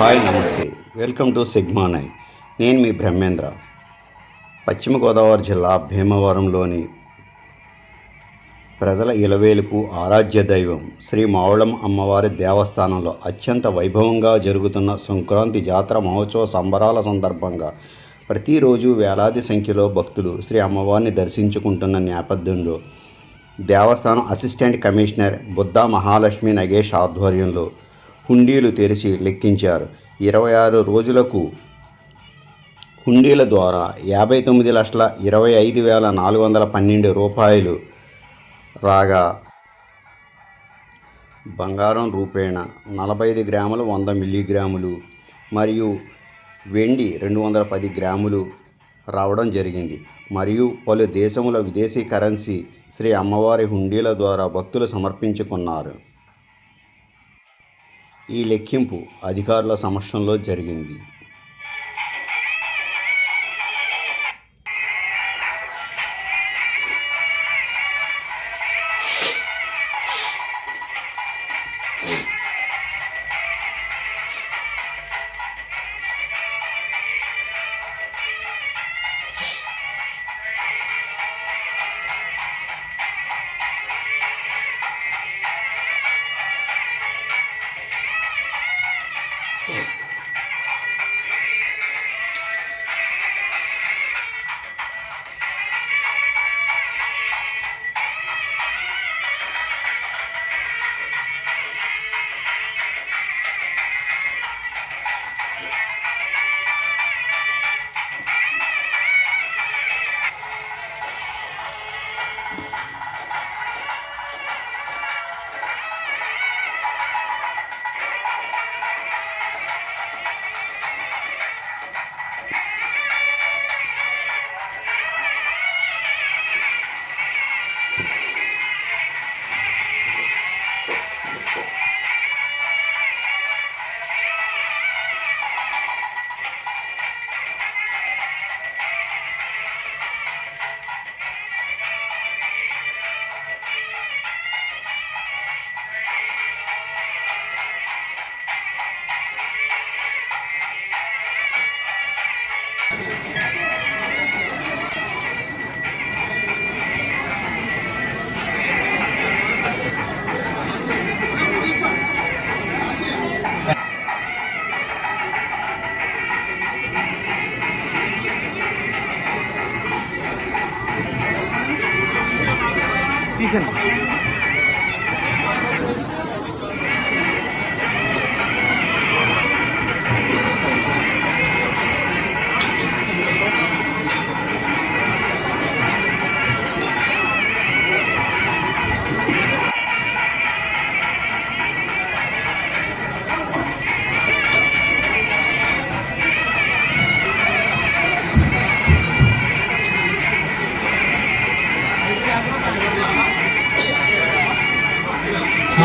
Hi నమస్తే. Welcome to Sigma nine. నేను మీ బ్రహ్మేంద్ర. పశ్చిమ గోదావరి జిల్లా భీమవరంలోని ప్రజల ఇలవేలుపు ఆరాధ్య దైవం శ్రీ మావుళం అమ్మవారి దేవస్థానంలో అత్యంత వైభవంగా జరుగుతున్న సంక్రాంతి జాతర మహోత్సవ సంబరాల సందర్భంగా ప్రతిరోజు వేలాది సంఖ్యలో భక్తులు శ్రీ అమ్మవారిని దర్శించుకుంటున్న నేపథ్యంలో దేవస్థానం అసిస్టెంట్ కమిషనర్ బుద్ధా మహాలక్ష్మి నగేష్ ఆధ్వర్యంలో హుండీలు తెరిచి లెక్కించారు. ఇరవై ఆరు రోజులకు హుండీల ద్వారా యాభై తొమ్మిది లక్షల ఇరవై ఐదు వేల నాలుగు వందల పన్నెండు రూపాయలు రాగా బంగారం రూపేణ నలభై ఐదు గ్రాములు వంద మిల్లీగ్రాములు మరియు వెండి రెండు వందల పది గ్రాములు రావడం జరిగింది. మరియు పలు దేశముల విదేశీ కరెన్సీ శ్రీ అమ్మవారి హుండీల ద్వారా భక్తులు సమర్పించుకున్నారు. ఈ లెక్కింపు అధికారుల సమక్షంలో జరిగింది. dicen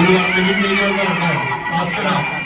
ഒരു അഞ്ചു മീനുകൾ ഉണ്ടാവും